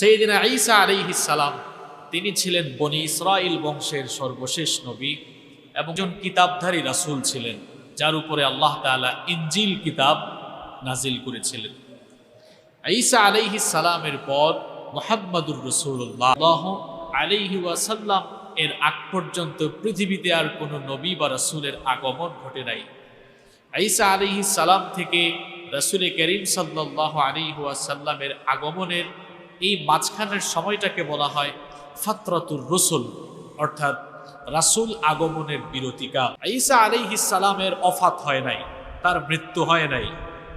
সেইদিনা ঈসা আলাইহিস সালাম, তিনি ছিলেন বনি ইসরাইল বংশের সর্বশেষ নবী এবং একজন কিতাবধারী রাসূল ছিলেন, যার উপরে আল্লাহ তাআলা ইঞ্জিল কিতাব নাজিল করেছিলেন। ঈসা আলাইহিস সালামের পর মুহাম্মাদুর রসুল্লাহ আলাইহি ওয়াসাল্লাম এর আগ পর্যন্ত পৃথিবীতে আর কোনো নবী বা রাসূলের আগমন ঘটে নাই। ঈসা আলাইহিস সালাম থেকে রাসূল করিম সাল্লাল্লাহু আলাইহি ওয়াসাল্লামের আগমনের এই মাঝখানের সময়টাকে বলা হয় ফাতরাতুর রসুল, অর্থাৎ রাসূল আগমনের বিরতিকা। ঈসা সালামের অফাত হয় নাই, তার মৃত্যু হয় নাই,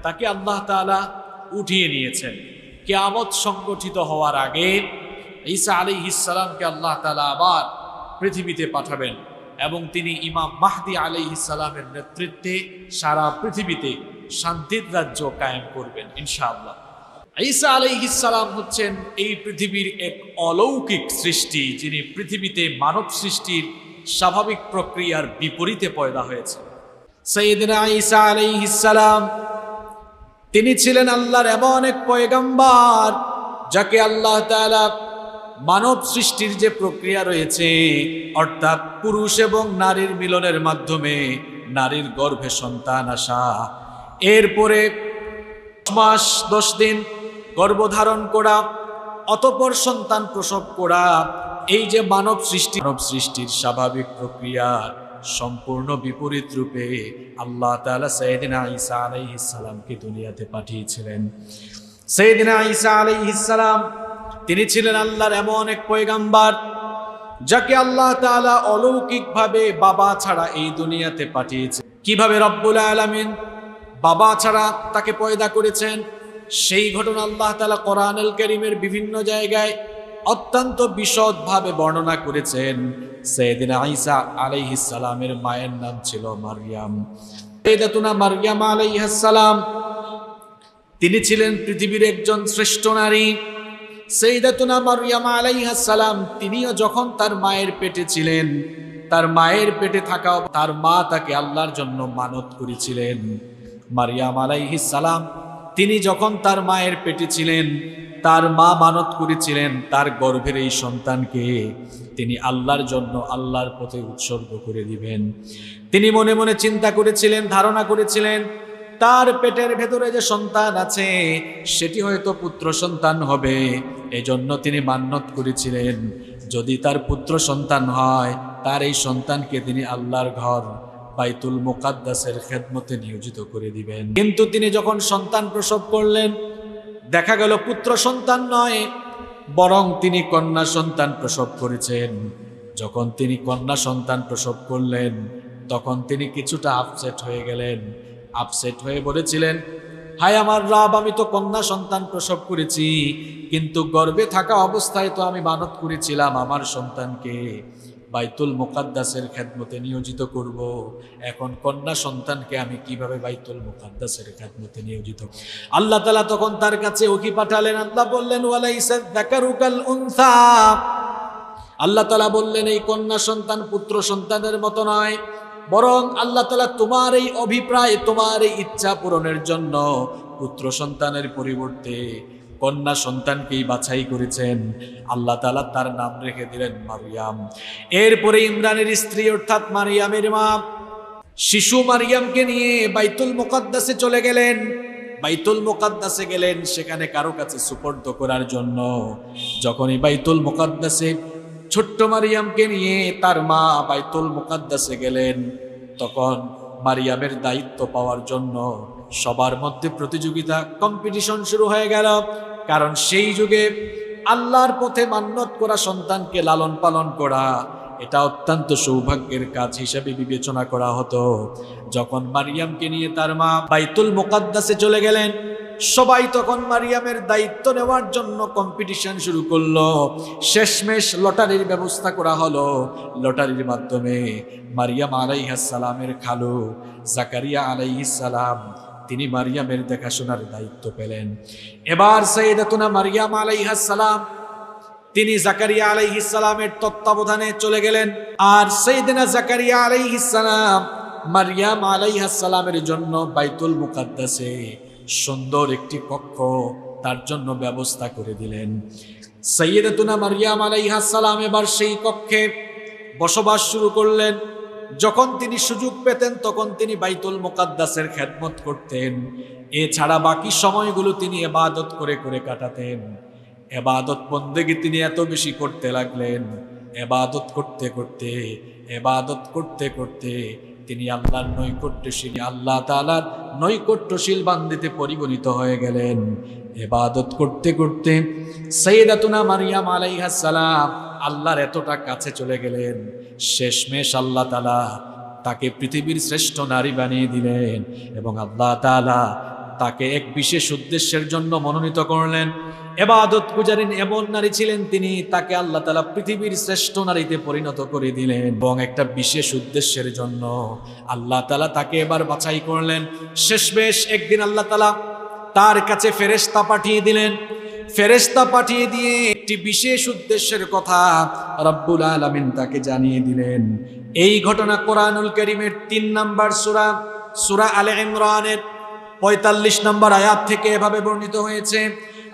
তাকে আল্লাহ তাআলা উঠিয়ে নিয়েছেন। কিয়ামত সংগঠিত হওয়ার আগে ঈসা সালামকে আল্লাহ তাআলা আবার পৃথিবীতে পাঠাবেন এবং তিনি ইমাম মাহদি সালামের নেতৃত্বে সারা পৃথিবীতে শান্তির রাজ্য কায়েম করবেন, ইনশাআল্লাহ। ঈসা আলাইহিস সালাম হচ্ছেন এই পৃথিবীর এক অলৌকিক সৃষ্টি, যিনি পৃথিবীতে মানব সৃষ্টির স্বাভাবিক প্রক্রিয়ার বিপরীতে পয়দা হয়েছে। সৈয়দিনা ঈসা আলাইহিস সালাম, তিনি ছিলেন আল্লাহর এমন এক পয়গাম্বার, যাকে আল্লাহ মানব সৃষ্টির যে প্রক্রিয়া রয়েছে, অর্থাৎ পুরুষ এবং নারীর মিলনের মাধ্যমে নারীর গর্ভে সন্তান আসা, এরপরে মাস, দশ দিন গর্ভধারণ করা, অতপর সন্তান প্রসব করা, এই যে মানব সৃষ্টি, মানব সৃষ্টির স্বাভাবিক প্রক্রিয়া সম্পূর্ণ বিপরীত রূপে আল্লাহ তাআলা সৈয়দিনা ঈসা আলাইহিস সালামকে দুনিয়াতে পাঠিয়েছিলেন। সৈয়দিনা ঈসা আলাইহিস সালাম, তিনি ছিলেন আল্লাহর এমন এক পয়গাম্বার, যাকে আল্লাহ তাআলা অলৌকিকভাবে বাবা ছাড়া এই দুনিয়াতে পাঠিয়েছে কীভাবে রব্বুল আলামিন বাবা ছাড়া তাকে পয়দা করেছেন? সেই ঘটনা আল্লাহ তালা কোরআনুল করিমের বিভিন্ন জায়গায় অত্যন্ত বিশদভাবে বর্ণনা করেছেন। সৈয়দিন আইসা আলাইহিস সালামের মায়ের নাম ছিল মারিয়াম। মারিয়াম আলাইহিস সালাম, তিনি ছিলেন পৃথিবীর একজন শ্রেষ্ঠ নারী। সৈয়দাতুনা মারিয়াম আলাইহিস সালাম, তিনিও যখন তার মায়ের পেটে ছিলেন, তার মায়ের পেটে থাকা, তার মা তাকে আল্লাহর জন্য মানত করেছিলেন। মারিয়াম আলাইহিস সালাম তিনি যখন তার মায়ের পেটে ছিলেন, তার মা মানত করেছিলেন তার গর্ভের এই সন্তানকে, তিনি আল্লাহর জন্য আল্লাহর পথে উৎসর্গ করে দিবেন। তিনি মনে মনে চিন্তা করেছিলেন, ধারণা করেছিলেন, তার পেটের ভেতরে যে সন্তান আছে, সেটি হয়তো পুত্র সন্তান হবে। এজন্য তিনি মান্যত করেছিলেন। যদি তার পুত্র সন্তান হয়, তার এই সন্তানকে তিনি আল্লাহর ঘর বাইতুল মুকাদ্দাসের খেদমতে নিয়োজিত করে দিবেন। কিন্তু তিনি যখন সন্তান প্রসব করলেন, দেখা গেল পুত্র সন্তান নয়, বরং তিনি কন্যা সন্তান প্রসব করেছেন। যখন তিনি কন্যা সন্তান প্রসব করলেন, তখন তিনি কিছুটা আপসেট হয়ে গেলেন। আপসেট হয়ে বলেছিলেন, হায় আমার রব, আমি তো কন্যা সন্তান প্রসব করেছি, কিন্তু গর্বে থাকা অবস্থায় তো আমি মানত করেছিলাম আমার সন্তানকে। বাইতুল মোকাদ্দাসের খেদমতে নিয়োজিত করব। এখন কন্যা সন্তানকে আমি কীভাবে বাইতুল মোকাদ্দাসের খেদমতে নিয়োজিত আল্লাহ তালা তখন তার কাছে ওকি পাঠালেন, আল্লাহ বললেন আল্লাহ তালা বললেন, এই কন্যা সন্তান পুত্র সন্তানের মতো নয়, বরং আল্লাহ তালা তোমার এই অভিপ্রায়, তোমার এই ইচ্ছা পূরণের জন্য পুত্র সন্তানের পরিবর্তে কন্যা সন্তানকেই বাছাই করেছেন। আল্লাহ তালা তার নাম রেখে দিলেন মারিয়াম। এরপরে ইমরানের স্ত্রী অর্থাৎ মারিয়ামের মা শিশু মারিয়ামকে নিয়ে বাইতুল মোকাদ্দাসে চলে গেলেন। বাইতুল মোকাদ্দাসে গেলেন সেখানে কারও কাছে সুপর্দ করার জন্য। যখনই বাইতুল মোকাদ্দাসে ছোট্ট মারিয়ামকে নিয়ে তার মা বাইতুল মোকাদ্দাসে গেলেন, তখন মারিয়ামের দায়িত্ব পাওয়ার জন্য সবার মধ্যে প্রতিযোগিতা কম্পিটিশন শুরু হয়ে গেল। কারণ সেই যুগে আল্লাহর পথে মান্যত করা সন্তানকে লালন পালন করা, এটা অত্যন্ত সৌভাগ্যের কাজ হিসেবে বিবেচনা করা হতো। যখন মারিয়ামকে নিয়ে তার মা বাইতুল মোকাদ্দাসে চলে গেলেন সবাই তখন মারিয়ামের দায়িত্ব নেওয়ার জন্য কম্পিটিশন শুরু করল। শেষমেশ লটারির ব্যবস্থা করা হলো। লটারির মাধ্যমে মারিয়াম আলাইহাসালামের খালু, জাকারিয়া আলাইহিসালাম তিনি মারিয়ামের দেখাশোনার দায়িত্ব পেলেন। এবার সৈয়দাতুনা মারিয়াম আলাইহাসালাম তিনি জাকারিয়া আলাইহিসালামের তত্ত্বাবধানে চলে গেলেন। আর সৈয়দিনা জাকারিয়া আলাইহিসালাম মারিয়াম আলাইহাসালামের জন্য বাইতুল মুকাদ্দাসে সুন্দর একটি কক্ষ তার জন্য ব্যবস্থা করে দিলেন। সৈয়দতুনা মারিয়াম সালাম এবার সেই কক্ষে বসবাস শুরু করলেন। যখন তিনি সুযোগ পেতেন, তখন তিনি বাইতুল মোকাদ্দাসের খেদমত করতেন। এছাড়া বাকি সময়গুলো তিনি এবাদত করে করে কাটাতেন। এবাদত বন্দেগি তিনি এত বেশি করতে লাগলেন। এবাদত করতে করতে, এবাদত করতে করতে তিনি আল্লাহর নৈকট্যশীল, আল্লাহ তালার নৈকট্যশীল বান্দিতে পরিগণিত হয়ে গেলেন। এবাদত করতে করতে সৈয়দাতুনা মারিয়াম সালাম আল্লাহর এতটা কাছে চলে গেলেন। শেষমেশ আল্লাহ তালা তাকে পৃথিবীর শ্রেষ্ঠ নারী বানিয়ে দিলেন এবং আল্লাহ তালা তাকে এক বিশেষ উদ্দেশ্যের জন্য মনোনীত করলেন। এবাদত পূজারিন এমন নারী ছিলেন তিনি, তাকে আল্লাহ তালা পৃথিবীর শ্রেষ্ঠ নারীতে পরিণত করে দিলেন। এবং একটা বিশেষ উদ্দেশ্যের জন্য আল্লাহ তালা তাকে এবার বাছাই করলেন। শেষমেশ একদিন আল্লাহ তালা তার কাছে ফেরেস্তা পাঠিয়ে দিলেন। ফেরেস্তা পাঠিয়ে দিয়ে একটি বিশেষ উদ্দেশ্যের কথা রব্বুল আলমিন তাকে জানিয়ে দিলেন। এই ঘটনা কোরআনুল করিমের তিন নাম্বার সুরা সুরা আলে ইমরানের পঁয়তাল্লিশ নম্বর আয়াত থেকে এভাবে বর্ণিত হয়েছে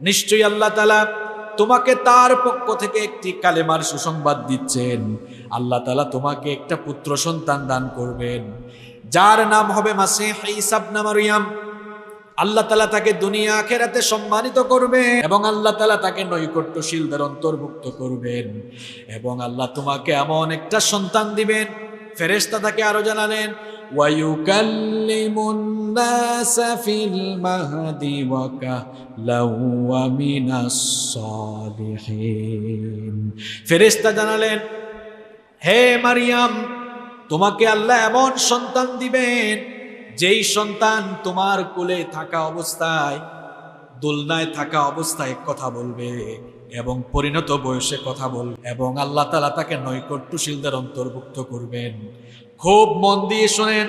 নিশ্চয়ই আল্লাহ তালা তোমাকে তার পক্ষ থেকে একটি কালেমার সুসংবাদ দিচ্ছেন। আল্লাহ তালা তোমাকে একটা পুত্র সন্তান দান করবেন। যার নাম হবে মাসে ইসাবনা মারিয়াম। আল্লাহ তালা তাকে দুনিয়া আখেরাতে সম্মানিত করবেন এবং আল্লাহ তালা তাকে নৈকট্যশীলদের অন্তর্ভুক্ত করবেন। এবং আল্লাহ তোমাকে এমন একটা সন্তান দিবেন, ফেরেশতা তাকে আরও জানালেন ويكلم الناس في المهد وكهلا ومن الصالحين ফেরেশতা জানালেন হে মারিয়াম তোমাকে আল্লাহ এমন সন্তান দিবেন যেই সন্তান তোমার কোলে থাকা অবস্থায় দোলনায় থাকা অবস্থায় কথা বলবে এবং পরিণত বয়সে কথা বলবে এবং আল্লাহ তালা তাকে নৈকট্যশীলদের অন্তর্ভুক্ত করবেন খুব মন দিয়ে শোনেন।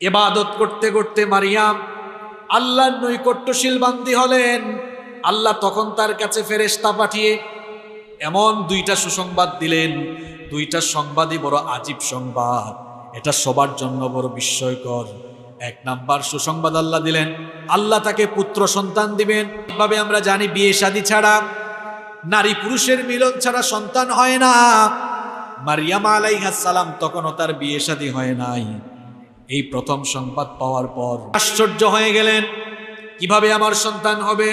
এবাদত করতে করতে মারিয়াম আল্লাহর নৈকট্যশীল বান্দি হলেন। আল্লাহ তখন তার কাছে ফেরেশতা পাঠিয়ে এমন দুইটা সুসংবাদ দিলেন। দুইটা সংবাদই বড় আজীব সংবাদ। এটা সবার জন্য বড় বিস্ময়কর। এক নাম্বার সুসংবাদ আল্লাহ দিলেন, আল্লাহ তাকে পুত্র সন্তান দিবেন। এভাবে আমরা জানি বিয়ে শাদী ছাড়া নারী পুরুষের মিলন ছাড়া সন্তান হয় না। মারিয়াম সালাম তখনও তার বিয়ে শাদী হয় নাই। এই প্রথম সংবাদ পাওয়ার পর আশ্চর্য হয়ে গেলেন, কীভাবে আমার সন্তান হবে?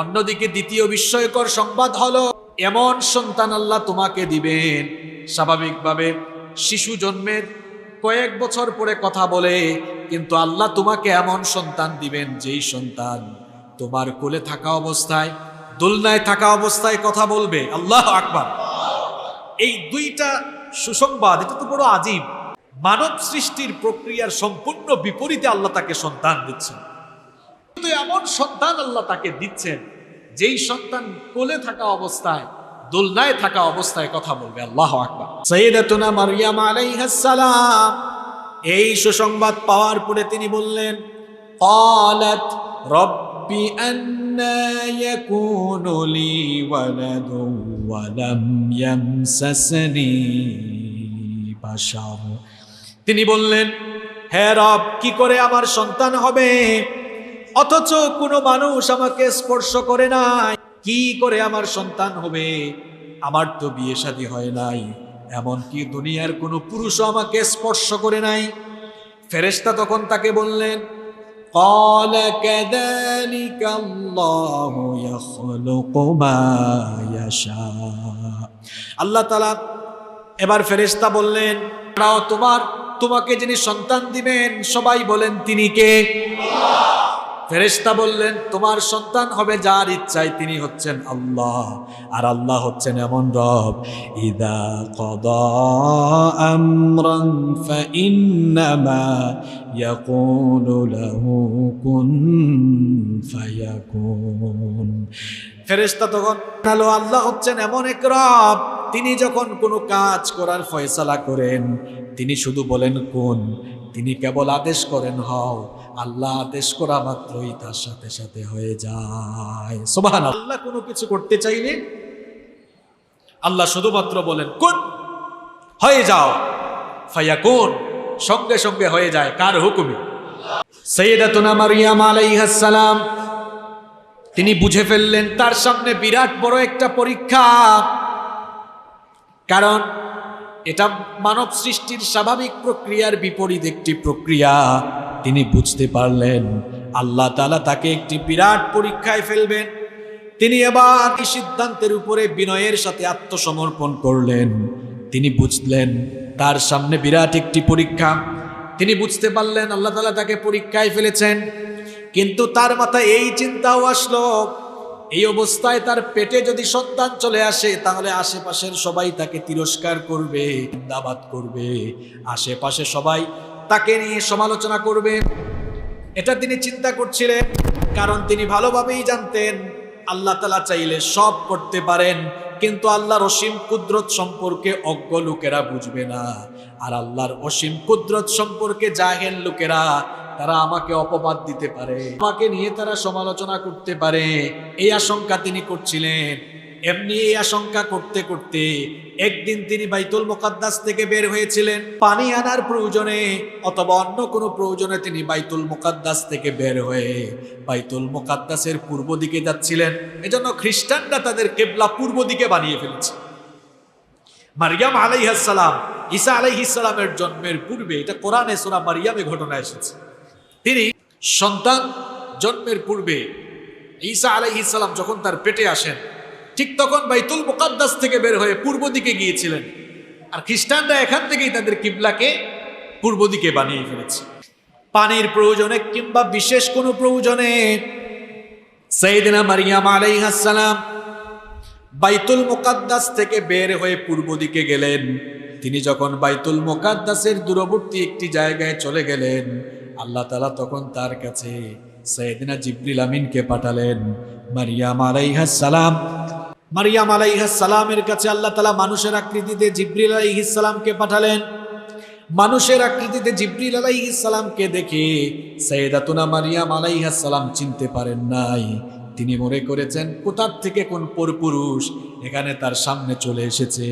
অন্যদিকে দ্বিতীয় বিস্ময়কর সংবাদ হলো, এমন সন্তান আল্লাহ তোমাকে দিবেন। স্বাভাবিকভাবে শিশু জন্মের কয়েক বছর পরে কথা বলে, কিন্তু আল্লাহ তোমাকে এমন সন্তান দিবেন যেই সন্তান তোমার কোলে থাকা অবস্থায়, দোলনায় থাকা অবস্থায় কথা বলবে। আল্লাহ আকবার। এই দুইটা সুসংবাদ এটা তো বড় আজীব মানব সৃষ্টির প্রক্রিয়ার সম্পূর্ণ বিপরীতে আল্লাহ তাকে সন্তান দিচ্ছেন কিন্তু এমন সন্তান আল্লাহ তাকে দিচ্ছেন যেই সন্তান কোলে থাকা অবস্থায় দোলনায় থাকা অবস্থায় কথা বলবে আল্লাহ আকবার সৈয়দাতুনা মারিয়াম আলাইহাস সালাম এই সুসংবাদ পাওয়ার পরে তিনি বললেন قالت رب أنا يكون لي ولد ولم يمسسني بشر তিনি বললেন হে রব কি করে আমার সন্তান হবে অথচ কোনো মানুষ আমাকে স্পর্শ করে নাই কি করে আমার সন্তান হবে আমার তো বিয়ে শাদী হয় নাই এমনকি দুনিয়ার কোনো পুরুষও আমাকে স্পর্শ করে নাই ফেরেশতা তখন তাকে বললেন قال كذلك الله يخلق ما يشاء আল্লাহ তাআলা এবার ফেরেশতা বললেন "দাঁড়াও, তোমার তোমাকে যিনি সন্তান দিবেন সবাই বলেন তিনি কে ফেরেশতা বললেন, তোমার সন্তান হবে যার ইচ্ছায় তিনি হচ্ছেন আল্লাহ, আর আল্লাহ হচ্ছেন এমন রব। ইদা কদা ফেরেশতা তখন হ্যালো আল্লাহ হচ্ছেন এমন এক রব, তিনি যখন কোনো কাজ করার ফয়সালা করেন, তিনি শুধু বলেন, কোন তিনি কেবল আদেশ করেন, হও, আল্লাহ আদেশ করা মাত্রই তার সাথে সাথে হয়ে যায়। সোবাহান আল্লাহ কোনো কিছু করতে চাইলে আল্লাহ শুধুমাত্র বলেন, কোন, হয়ে যাও। ফাইয়া কোন সঙ্গে সঙ্গে হয়ে যায়, কার হুকুমে? সৈয়দাতুনা তিনি বুঝে ফেললেন, তার সামনে বিরাট বড় একটা পরীক্ষা। কারণ এটা মানব সৃষ্টির স্বাভাবিক প্রক্রিয়ার বিপরীত একটি প্রক্রিয়া। তিনি বুঝতে পারলেন, আল্লাহ তালা তাকে একটি বিরাট পরীক্ষায় ফেলবেন। তিনি এবার এই সিদ্ধান্তের উপরে বিনয়ের সাথে আত্মসমর্পণ করলেন। তিনি বুঝলেন, তার সামনে বিরাট একটি পরীক্ষা। তিনি বুঝতে পারলেন, আল্লাহ তালা তাকে পরীক্ষায় ফেলেছেন। কিন্তু তার মাথায় এই চিন্তাও আসলো এই অবস্থায় তার পেটে যদি সন্তান চলে আসে, তাহলে আশেপাশের সবাই তাকে তিরস্কার করবে দাবাত করবে। আশেপাশে সবাই তাকে নিয়ে সমালোচনা করবে। এটা তিনি চিন্তা করছিলেন, কারণ তিনি ভালোভাবেই জানতেন, আল্লাহ তালা চাইলে সব করতে পারেন, কিন্তু আল্লাহর অসীম কুদরত সম্পর্কে অজ্ঞ লোকেরা বুঝবে না। আর আল্লাহর অসীম কুদরত সম্পর্কে জাহেল লোকেরা তারা আমাকে অপবাদ দিতে পারে, আমাকে নিয়ে তারা সমালোচনা করতে পারে। এই আশঙ্কা তিনি করছিলেন। এমনি এই আশঙ্কা করতে করতে একদিন তিনি বাইতুল মোকাদ্দাস থেকে বের হয়েছিলেন পানি আনার প্রয়োজনে, অথবা অন্য কোনো প্রয়োজনে তিনি বাইতুল মোকাদ্দাস থেকে বের হয়ে বাইতুল মোকাদ্দাসের পূর্ব দিকে যাচ্ছিলেন। এজন্য খ্রিস্টানরা তাদের কেবলা পূর্ব দিকে বানিয়ে ফেলেছে। মারিয়াম আলাইহাসালাম ঈসা আলাইহিসালামের জন্মের পূর্বে, এটা কোরআনে সোনা মারিয়ামে ঘটনা এসেছে। তিনি সন্তান জন্মের পূর্বে ঈসা আলাইহিসালাম যখন তার পেটে আসেন, ঠিক তখন বাইতুল মুকাদ্দাস থেকে বের হয়ে পূর্ব দিকে গিয়েছিলেন। আর খ্রিস্টানরা এখান থেকেই তাদের কিবলাকে পূর্ব দিকে বানিয়ে ফেলেছে। পানির প্রয়োজনে কিংবা বিশেষ কোনো প্রয়োজনে সৈদিনা মারিয়াম আলাইহাসালাম বাইতুল মোকাদ্দাস থেকে বের হয়ে পূর্ব দিকে গেলেন। তিনি যখন বাইতুল মোকাদ্দাসের দূরবর্তী একটি জায়গায় চলে গেলেন আল্লাহ তালা তখন তার কাছে সৈয়দিনা জিব্রিল আমিনকে পাঠালেন, মারিয়াম আলাইহাস সালাম। মারিয়াম আলাইহাস সালামের কাছে আল্লাহ তালা মানুষের আকৃতিতে জিব্রিল আলাইহিস সালামকে পাঠালেন। মানুষের আকৃতিতে জিব্রিল আলাইহিস সালামকে দেখে সৈয়দাতুনা মারিয়াম আলাইহাস সালাম চিনতে পারেন নাই। তিনি মনে করেছেন, কোথার থেকে কোন পরপুরুষ এখানে তার সামনে চলে এসেছে?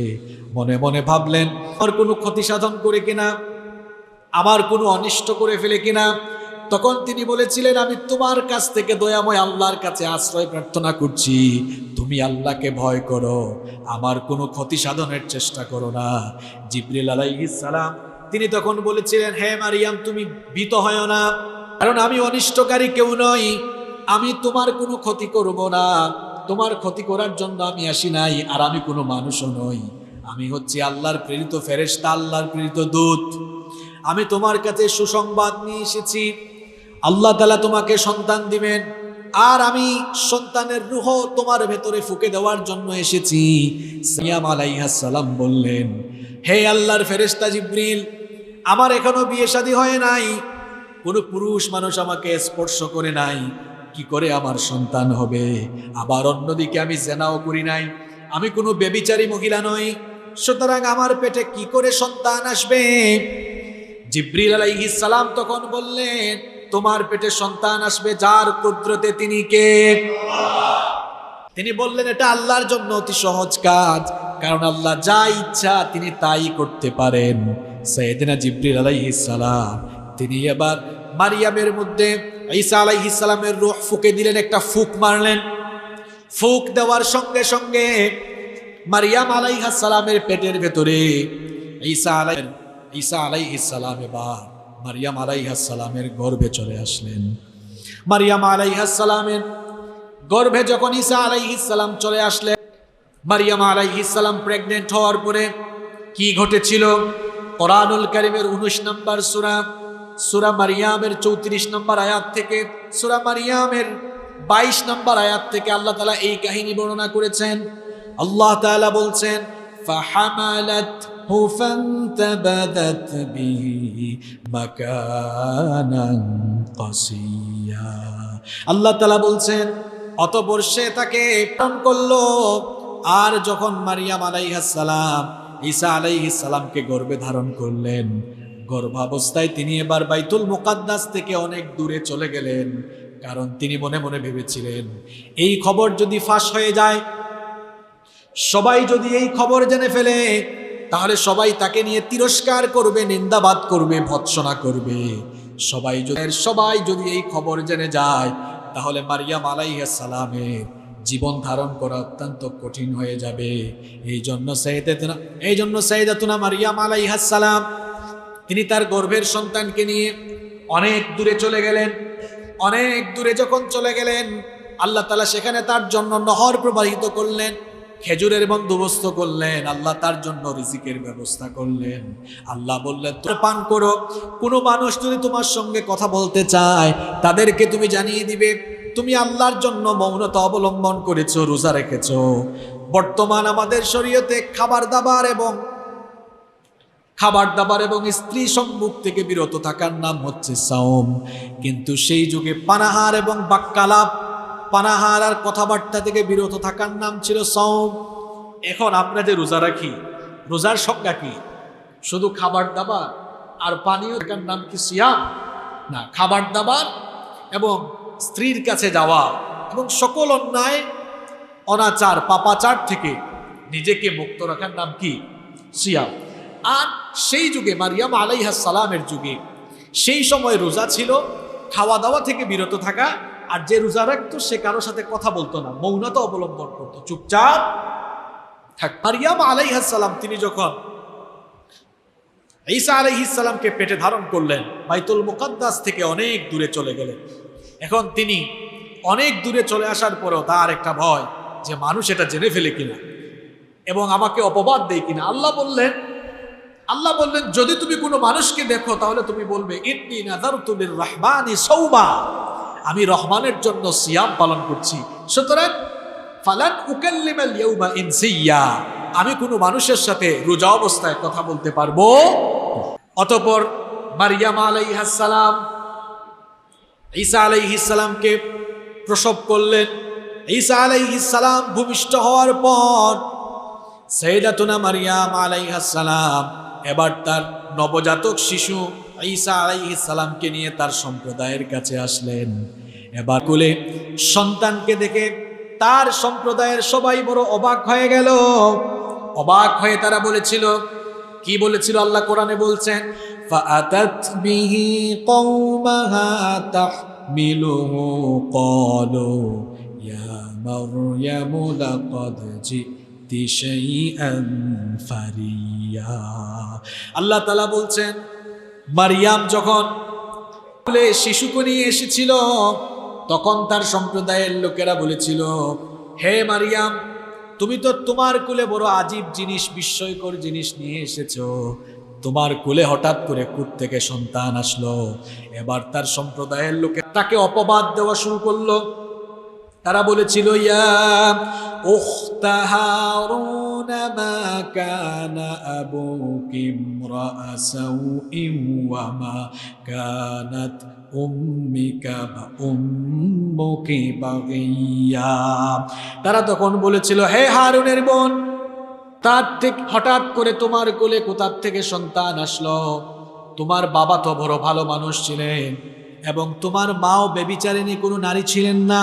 মনে মনে ভাবলেন আমার কোনো ক্ষতি সাধন করে কিনা? আমার কোনো অনিষ্ট করে ফেলে কিনা? তখন তিনি বলেছিলেন, আমি তোমার কাছ থেকে দয়াময় আল্লাহর কাছে আশ্রয় প্রার্থনা করছি। তুমি আল্লাহকে ভয় করো। আমার কোনো ক্ষতি সাধনের চেষ্টা করো না। জিবরিল সালাম, তিনি তখন বলেছিলেন, হে মারিয়াম, তুমি ভীত হয় না। কারণ আমি অনিষ্টকারী কেউ নই। আমি তোমার কোনো ক্ষতি করব না। তোমার ক্ষতি করার জন্য আমি আসি নাই, আর আমি কোনো মানুষও নই। আমি হচ্ছি আল্লাহর প্রেরিত ফেরেশতা, আল্লাহর প্রেরিত দূত। আমি তোমার কাছে সুসংবাদ নিয়ে এসেছি। আল্লাহ তালা তোমাকে সন্তান দিবেন। আর আমি সন্তানের রুহ তোমার ভেতরে ফুকে দেওয়ার জন্য এসেছি। সিয়াম সালাম বললেন, হে আল্লাহর ফেরেস্তা জিব্রিল, আমার এখনও বিয়ে শাদী হয় নাই। কোনো পুরুষ মানুষ আমাকে স্পর্শ করে নাই। কি করে আমার সন্তান হবে? আবার অন্যদিকে আমি জেনাও করি নাই। আমি কোনো বেবিচারী মহিলা নই। সুতরাং আমার পেটে কি করে সন্তান আসবে? জিব্রিল সালাম তখন বললেন, তোমার পেটে সন্তান আসবে যার কুদরতে তিনি কে? তিনি বললেন, এটা আল্লাহর জন্য অতি সহজ কাজ, কারণ আল্লাহ যা ইচ্ছা তিনি তাই করতে পারেন। সৈয়দিনা জিব্রিল সালাম, তিনি এবার মারিয়ামের মধ্যে ঈসা সালামের রূহ ফুকে দিলেন, একটা ফুক মারলেন। ফুক দেওয়ার সঙ্গে সঙ্গে মারিয়াম সালামের পেটের ভেতরে ঈসা আলাই ঈসা আলাইহিসালাম বা মারিয়াম আলাইহাসালামের গর্ভে চলে আসলেন। মারিয়াম আলাইহাসালামের গর্ভে যখন ঈসা আলাইহিসালাম চলে আসলেন, মারিয়াম আলাইহিসালাম প্রেগনেন্ট হওয়ার পরে কি ঘটেছিল? কোরআনুল করিমের উনিশ নম্বর সুরা সুরা মারিয়ামের চৌত্রিশ নম্বর আয়াত থেকে, সুরা মারিয়ামের বাইশ নম্বর আয়াত থেকে আল্লাহ তালা এই কাহিনী বর্ণনা করেছেন। আল্লাহ তালা বলছেন, ফাহামালাত فانتبذت به مكانا قصيا আল্লাহ তাআলা বলছেন অতপর সে তাকে পালন করলো আর যখন মারিয়াম আলাইহাসালাম ঈসা আলাইহিসালামকে গর্ভে ধারণ করলেন গর্ভাবস্থায় তিনি এবার বাইতুল মুকাদ্দাস থেকে অনেক দূরে চলে গেলেন কারণ তিনি মনে মনে ভেবেছিলেন এই খবর যদি ফাঁস হয়ে যায় সবাই যদি এই খবর জেনে ফেলে তাহলে সবাই তাকে নিয়ে তিরস্কার করবে, নিন্দাবাদ করবে, ভৎসনা করবে। সবাই যদি সবাই যদি এই খবর জেনে যায়, তাহলে মারিয়াম আলাইহিস সালামের জীবন ধারণ করা অত্যন্ত কঠিন হয়ে যাবে। এই জন্য সাইদাতুনা এই জন্য সাইদাতুনা মারিয়াম আলাইহিস সালাম, তিনি তার গর্ভের সন্তানকে নিয়ে অনেক দূরে চলে গেলেন। অনেক দূরে যখন চলে গেলেন, আল্লাহ তালা সেখানে তার জন্য নহর প্রবাহিত করলেন। খেজুরের বন্দোবস্ত করলেন, আল্লাহ তার জন্য রিজিকের ব্যবস্থা করলেন। আল্লাহ বললেন তোর পান করো। কোনো মানুষ যদি তোমার সঙ্গে কথা বলতে চায়, তাদেরকে তুমি জানিয়ে দিবে, তুমি আল্লাহর জন্য মৌনতা অবলম্বন করেছ, রোজা রেখেছো। বর্তমান আমাদের শরীয়তে খাবার দাবার এবং, খাবার দাবার এবং স্ত্রী সম্মুখ থেকে বিরত থাকার নাম হচ্ছে সাওম। কিন্তু সেই যুগে পানাহার এবং বাক্যালাপ পানাহার আর কথাবার্তা থেকে বিরত থাকার নাম ছিল সাওম। এখন আমরা যে রোজা রাখি, রোজার সংজ্ঞা কি? শুধু খাবার দাবার আর পানীয় থাকার নাম কি সিয়াম? না, খাবার দাবার এবং স্ত্রীর কাছে যাওয়া এবং সকল অন্যায়, অনাচার, পাপাচার থেকে নিজেকে মুক্ত রাখার নাম কি? সিয়াম। আর সেই যুগে, মারিয়াম আলাইহা সালামের যুগে, সেই সময় রোজা ছিল, খাওয়া দাওয়া থেকে বিরত থাকা আর যে রোজা রাখতো, সে কারোর সাথে কথা বলতো না, মৌনতা অবলম্বন করতো। চুপচাপ থাক। মারিয়াম আলাইহাসালাম তিনি যখন ঈসা আলাইহিসালামকে পেটে ধারণ করলেন, বাইতুল মুকাদ্দাস থেকে অনেক দূরে চলে গেলেন। এখন তিনি অনেক দূরে চলে আসার পরেও তার একটা ভয় যে মানুষ এটা জেনে ফেলে কিনা এবং আমাকে অপবাদ দেয় কিনা। আল্লাহ বললেন আল্লাহ বললেন, যদি তুমি কোনো মানুষকে দেখো, তাহলে তুমি বলবে, ইন্নি নাযারতু লির-রাহমানি সাওমা। আমি রহমানের জন্য সিয়াম পালন করছি। সুতরাং, ফালান উকাল্লিমাল ইয়াউমা ইনসিয়া আমি কোনো মানুষের সাথে রোজা অবস্থায় কথা বলতে পারব? অতঃপর মারিয়াম আলাইহাস সালাম, ঈসা আলাইহিস সালামকে প্রসব করলেন। ঈসা আলাইহিস সালাম ভূমিষ্ঠ হওয়ার পর সৈদাতুনা মারিয়াম আলাইহাস সালাম এবার তার নবজাতক শিশু ঈসা আলাইহিস সালামকে নিয়ে তার সম্প্রদায়ের কাছে আসলেন এবার কোলে সন্তানকে দেখে তার সম্প্রদায়ের সবাই বড় অবাক হয়ে গেল অবাক হয়ে তারা বলেছিল কি বলেছিল আল্লাহ কোরআনে বলছেন فأتت به قومها تحمله قالوا يا مريم لقد جئت شيئا فريا আল্লাহ তালা বলছেন মারিয়াম যখন শিশুকে নিয়ে এসেছিল? তখন তার সম্প্রদায়ের লোকেরা বলেছিল, হে মারিয়াম, তুমি তো তোমার কুলে বড় আজীব জিনিস, বিস্ময়কর জিনিস নিয়ে এসেছ। তোমার কুলে হঠাৎ করে কুট থেকে সন্তান আসলো। এবার তার সম্প্রদায়ের লোকে তাকে অপবাদ দেওয়া শুরু করল। তারা বলেছিল, ইয়া হারুন মা কানা আবুকি ইমরাআ সাউইন ওয়া মা কানাত উম্মিকা উম্মুকি বাগিয়া তারা তখন বলেছিল, হে হারুনের বোন, তার থেকে হঠাৎ করে তোমার কোলে কোথার থেকে সন্তান আসলো? তোমার বাবা তো বড় ভালো মানুষ ছিলেন এবং তোমার মাও বেবিচারিণী কোনো নারী ছিলেন না।